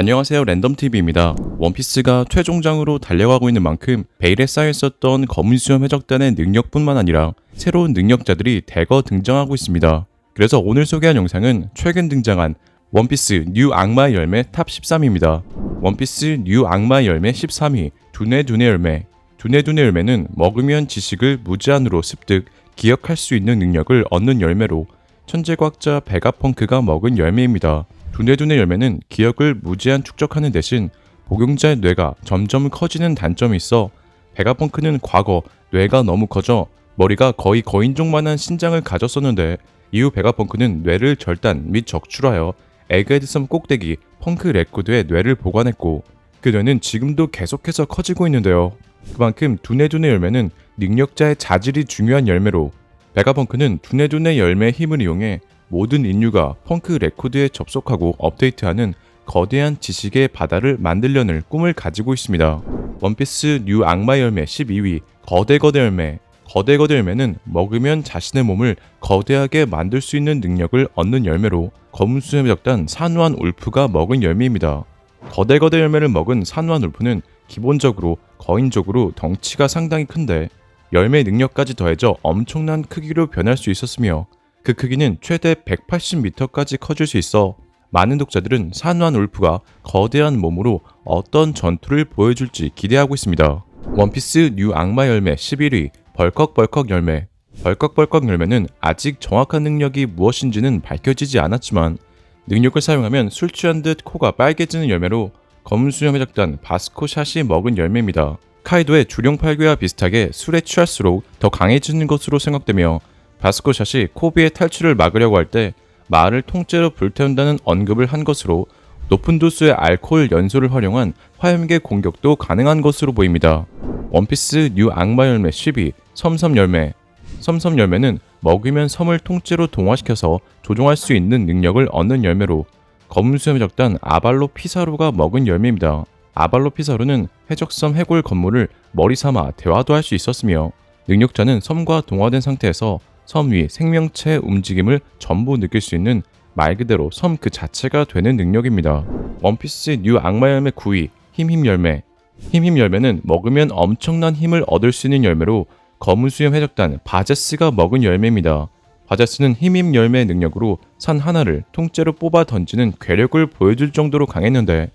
안녕하세요 랜덤TV입니다. 원피스가 최종장으로 달려가고 있는 만큼 베일에 쌓여있었던 검은 수염 해적단의 능력뿐만 아니라 새로운 능력자들이 대거 등장하고 있습니다. 그래서 오늘 소개한 영상은 최근 등장한 원피스 뉴 악마의 열매 탑 13입니다. 원피스 뉴 악마의 열매 13위 두뇌 두뇌 열매 두뇌 두뇌 열매는 먹으면 지식을 무제한으로 습득, 기억할 수 있는 능력을 얻는 열매로 천재 과학자 베가펑크가 먹은 열매입니다. 두뇌두뇌 열매는 기억을 무제한 축적하는 대신 복용자의 뇌가 점점 커지는 단점이 있어 베가펑크는 과거 뇌가 너무 커져 머리가 거의 거인종만한 신장을 가졌었는데 이후 베가펑크는 뇌를 절단 및 적출하여 에그헤드섬 꼭대기 펑크 레코드에 뇌를 보관했고 그 뇌는 지금도 계속해서 커지고 있는데요. 그만큼 두뇌두뇌 열매는 능력자의 자질이 중요한 열매로 베가펑크는 두뇌두뇌 열매의 힘을 이용해 모든 인류가 펑크 레코드에 접속하고 업데이트하는 거대한 지식의 바다를 만들려는 꿈을 가지고 있습니다. 원피스 뉴 악마 열매 12위 거대 거대 열매 거대 거대 열매는 먹으면 자신의 몸을 거대하게 만들 수 있는 능력을 얻는 열매로 검은 수염의 적단 산후한 울프가 먹은 열매입니다. 거대 거대 열매를 먹은 산후한 울프는 기본적으로 거인적으로 덩치가 상당히 큰데 열매 능력까지 더해져 엄청난 크기로 변할 수 있었으며 그 크기는 최대 180m까지 커질 수 있어 많은 독자들은 산후한 울프가 거대한 몸으로 어떤 전투를 보여줄지 기대하고 있습니다. 원피스 뉴 악마 열매 11위 벌컥벌컥 열매 벌컥벌컥 열매는 아직 정확한 능력이 무엇인지는 밝혀지지 않았지만 능력을 사용하면 술 취한 듯 코가 빨개지는 열매로 검은 수염 해적단 바스코샷이 먹은 열매입니다. 카이도의 주룡 팔괴와 비슷하게 술에 취할수록 더 강해지는 것으로 생각되며 바스코샷이 코비의 탈출을 막으려고 할때 말을 통째로 불태운다는 언급을 한 것으로 높은 도수의 알코올 연소를 활용한 화염계 공격도 가능한 것으로 보입니다. 원피스 뉴 악마 열매 10위 섬섬 열매 섬섬 열매는 먹으면 섬을 통째로 동화시켜서 조종할 수 있는 능력을 얻는 열매로 검은 수염의 적단 아발로 피사루가 먹은 열매입니다. 아발로 피사루는 해적섬 해골 건물을 머리 삼아 대화도 할 수 있었으며 능력자는 섬과 동화된 상태에서 섬 위 생명체의 움직임을 전부 느낄 수 있는 말 그대로 섬 그 자체가 되는 능력입니다. 원피스 뉴 악마 열매 9위 힘힘 열매 힘힘 열매는 먹으면 엄청난 힘을 얻을 수 있는 열매로 검은 수염 해적단 바제스가 먹은 열매입니다. 바제스는 힘힘 열매의 능력으로 산 하나를 통째로 뽑아 던지는 괴력을 보여줄 정도로 강했는데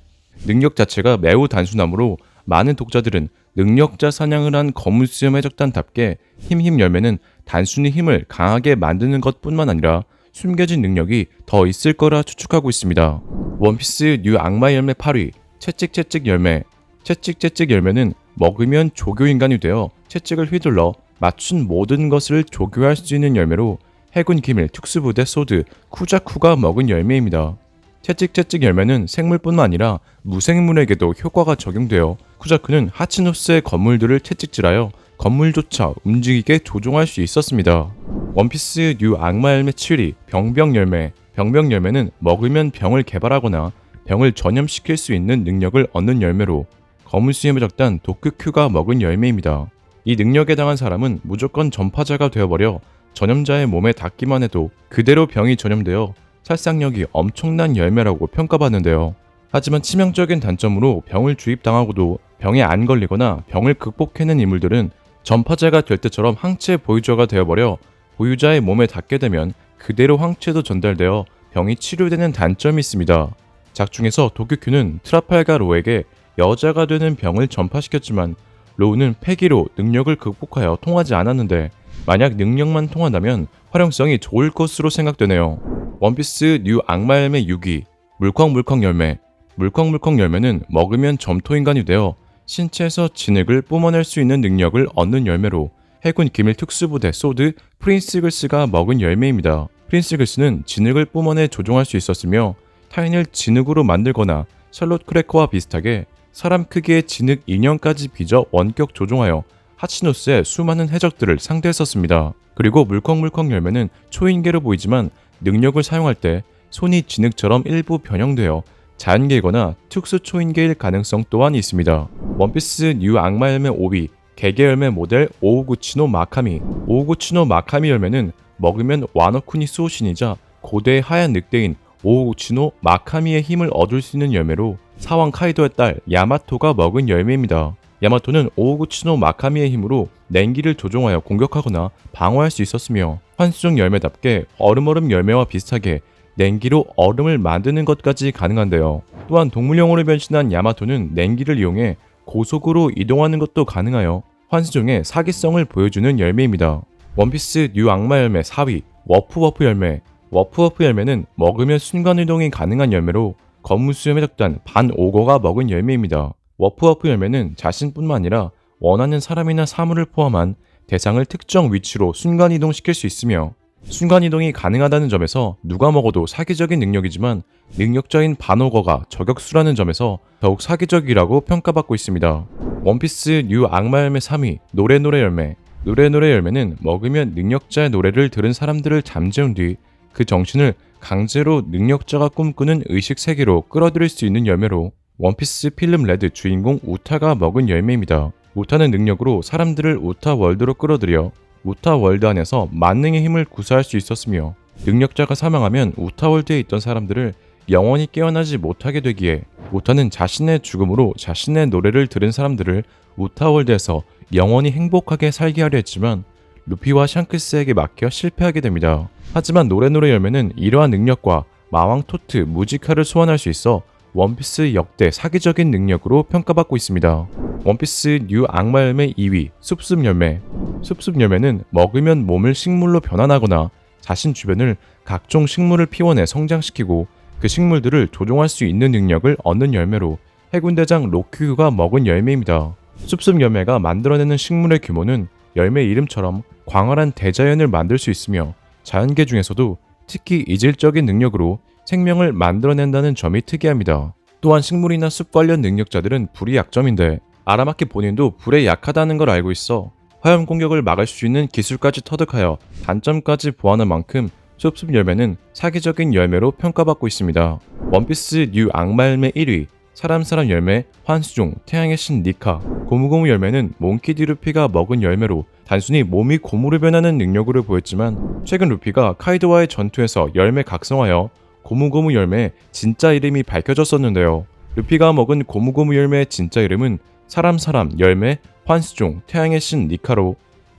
능력 자체가 매우 단순하므로 많은 독자들은 능력자 사냥을 한 검은 수염 해적단답게 힘힘 열매는 단순히 힘을 강하게 만드는 것 뿐만 아니라 숨겨진 능력이 더 있을 거라 추측하고 있습니다. 원피스 뉴 악마 열매 8위 채찍채찍 열매 채찍채찍 열매는 먹으면 조교인간이 되어 채찍을 휘둘러 맞춘 모든 것을 조교할 수 있는 열매로 해군 기밀 특수부대 소드 쿠자쿠가 먹은 열매입니다. 채찍채찍 열매는 생물뿐만 아니라 무생물에게도 효과가 적용되어 쿠자쿠는 하치노스의 건물들을 채찍질하여 건물조차 움직이게 조종할 수 있었습니다. 원피스 뉴 악마 열매 7위 병병 열매 병병 열매는 먹으면 병을 개발하거나 병을 전염시킬 수 있는 능력을 얻는 열매로 검은 수염의 적단 도크큐가 먹은 열매입니다. 이 능력에 당한 사람은 무조건 전파자가 되어버려 전염자의 몸에 닿기만 해도 그대로 병이 전염되어 살상력이 엄청난 열매라고 평가받는데요. 하지만 치명적인 단점으로 병을 주입당하고도 병에 안 걸리거나 병을 극복해낸 인물들은 전파자가 될 때처럼 항체 보유자가 되어버려 보유자의 몸에 닿게 되면 그대로 항체도 전달되어 병이 치료되는 단점이 있습니다. 작중에서 도쿄큐는 트라팔가 로에게 여자가 되는 병을 전파시켰지만 로우는 폐기로 능력을 극복하여 통하지 않았는데 만약 능력만 통한다면 활용성이 좋을 것으로 생각되네요. 원피스 뉴 악마 열매 6위 물컹물컹 열매 물컹물컹 열매는 먹으면 점토인간이 되어 신체에서 진흙을 뿜어낼 수 있는 능력을 얻는 열매로 해군 기밀 특수부대 소드 프린스글스가 먹은 열매입니다. 프린스글스는 진흙을 뿜어내 조종할 수 있었으며 타인을 진흙으로 만들거나 샬롯 크래커와 비슷하게 사람 크기의 진흙 인형까지 빚어 원격 조종하여 하치노스의 수많은 해적들을 상대했었습니다. 그리고 물컹물컹 열매는 초인계로 보이지만 능력을 사용할 때 손이 진흙처럼 일부 변형되어 자연계거나 특수 초인계일 가능성 또한 있습니다. 원피스 뉴 악마 열매 5위 개개 열매 모델 오우구치노 마카미 오우구치노 마카미 열매는 먹으면 와노쿠니 수호신이자 고대의 하얀 늑대인 오우치노 마카미의 힘을 얻을 수 있는 열매로 사왕 카이도의 딸 야마토가 먹은 열매입니다. 야마토는 오우구치노 마카미의 힘으로 냉기를 조종하여 공격하거나 방어할 수 있었으며 환수종 열매답게 얼음얼음 열매와 비슷하게 냉기로 얼음을 만드는 것까지 가능한데요. 또한 동물용으로 변신한 야마토는 냉기를 이용해 고속으로 이동하는 것도 가능하여 환수종의 사기성을 보여주는 열매입니다. 원피스 뉴 악마 열매 4위 워프워프 열매 워프워프 열매는 먹으면 순간이동이 가능한 열매로 검무수염의 적단 반 오거가 먹은 열매입니다. 워프워프 열매는 자신뿐만 아니라 원하는 사람이나 사물을 포함한 대상을 특정 위치로 순간이동시킬 수 있으며 순간이동이 가능하다는 점에서 누가 먹어도 사기적인 능력이지만 능력자인 반오거가 저격수라는 점에서 더욱 사기적이라고 평가받고 있습니다. 원피스 뉴 악마 열매 3위 노래노래 열매 노래노래 열매는 먹으면 능력자의 노래를 들은 사람들을 잠재운 뒤 그 정신을 강제로 능력자가 꿈꾸는 의식 세계로 끌어들일 수 있는 열매로 원피스 필름 레드 주인공 우타가 먹은 열매입니다. 우타는 능력으로 사람들을 우타 월드로 끌어들여 우타 월드 안에서 만능의 힘을 구사할 수 있었으며 능력자가 사망하면 우타 월드에 있던 사람들을 영원히 깨어나지 못하게 되기에 우타는 자신의 죽음으로 자신의 노래를 들은 사람들을 우타 월드에서 영원히 행복하게 살게 하려 했지만 루피와 샹크스에게 막혀 실패하게 됩니다. 하지만 노래노래 열매는 이러한 능력과 마왕 토트 무지카를 소환할 수 있어 원피스 역대 사기적인 능력으로 평가받고 있습니다. 원피스 뉴 악마 열매 2위 숲숲 열매 숲숲 열매는 먹으면 몸을 식물로 변환하거나 자신 주변을 각종 식물을 피워내 성장시키고 그 식물들을 조종할 수 있는 능력을 얻는 열매로 해군대장 로큐가 먹은 열매입니다. 숲숲 열매가 만들어내는 식물의 규모는 열매 이름처럼 광활한 대자연을 만들 수 있으며 자연계 중에서도 특히 이질적인 능력으로 생명을 만들어낸다는 점이 특이합니다. 또한 식물이나 숲 관련 능력자들은 불이 약점인데 아라마키 본인도 불에 약하다는 걸 알고 있어 화염 공격을 막을 수 있는 기술까지 터득하여 단점까지 보완한 만큼 숲숲 열매는 사기적인 열매로 평가받고 있습니다. 원피스 뉴 악마 열매 1위 사람 사람 열매 환수종 태양의 신 니카 고무고무 열매는 몽키 디 루피가 먹은 열매로 단순히 몸이 고무로 변하는 능력으로 보였지만 최근 루피가 카이도와의 전투에서 열매 각성하여 고무고무 열매의 진짜 이름이 밝혀졌었는데요. 루피가 먹은 고무고무 열매의 진짜 이름은 사람 사람 열매 환수종 태양의 신 니카로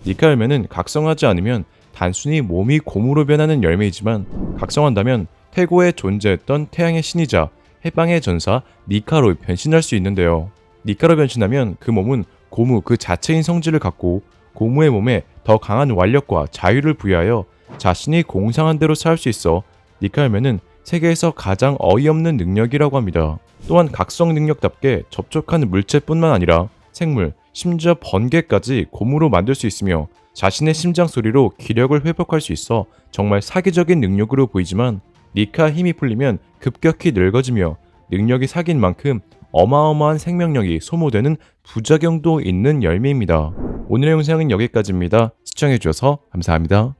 니카 열매는 각성하지 않으면 단순히 몸이 고무로 변하는 열매이지만 각성한다면 태고에 존재했던 태양의 신이자 해방의 전사 니카로 변신할 수 있는데요. 니카로 변신하면 그 몸은 고무 그 자체인 성질을 갖고 고무의 몸에 더 강한 완력과 자유를 부여하여 자신이 공상한 대로 살 수 있어 니카 열매는 세계에서 가장 어이없는 능력이라고 합니다. 또한 각성 능력답게 접촉한 물체뿐만 아니라 생물, 심지어 번개까지 고무로 만들 수 있으며 자신의 심장 소리로 기력을 회복할 수 있어 정말 사기적인 능력으로 보이지만 니카 힘이 풀리면 급격히 늙어지며 능력이 사긴 만큼 어마어마한 생명력이 소모되는 부작용도 있는 열매입니다. 오늘의 영상은 여기까지입니다. 시청해주셔서 감사합니다.